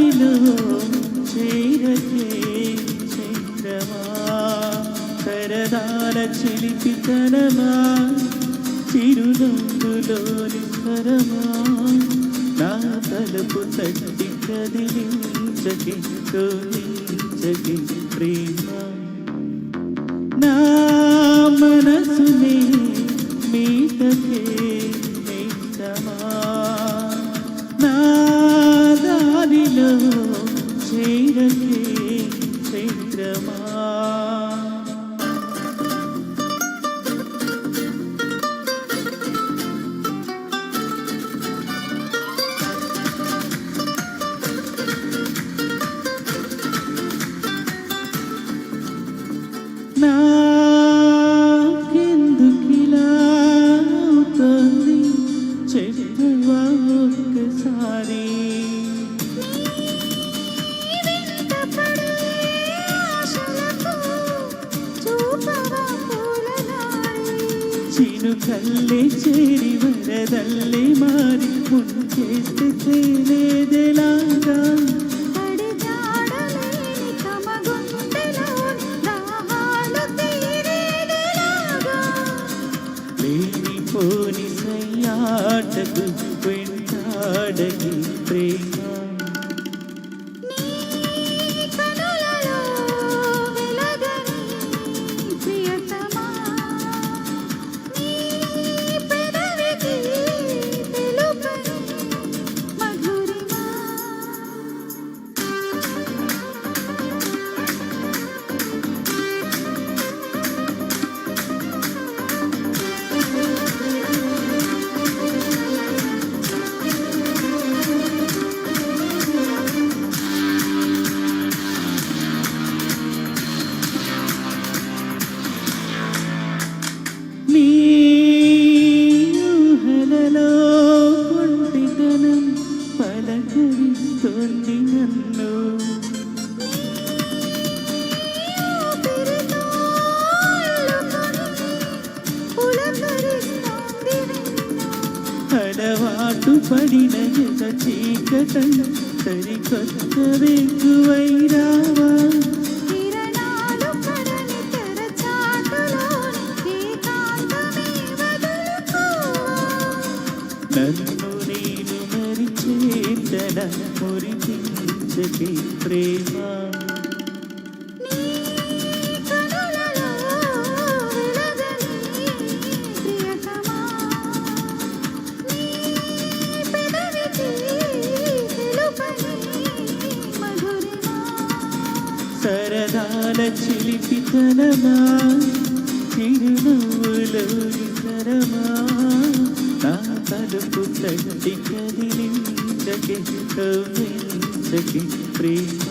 దారిలో చేరకే చంద్రమా? సరదాల చిలిపితనమా చిరునవ్వులోని స్వరమా? నా తలుపు తట్టి కదిలించకి తోలించకి ప్రేమ. నా చినుకల్లే చేరి వరదల్లే మారి ముంచేస్తే తేలేదెలాగా లేనిపోని సయ్యాటకు వెంటాడగి ప్రేమ అలవాటు పడిన ఎద చీకటం సరికొత్త వెక్కువైరావా నన్ను నేను మరిచేతన మురిపించకి ప్రేమ. సరదాల చిలిపితనమా తిరునవ్వులోని తరమా నా తలుపు తట్టి కదిలించకి కవ్వించకి ప్రేమ.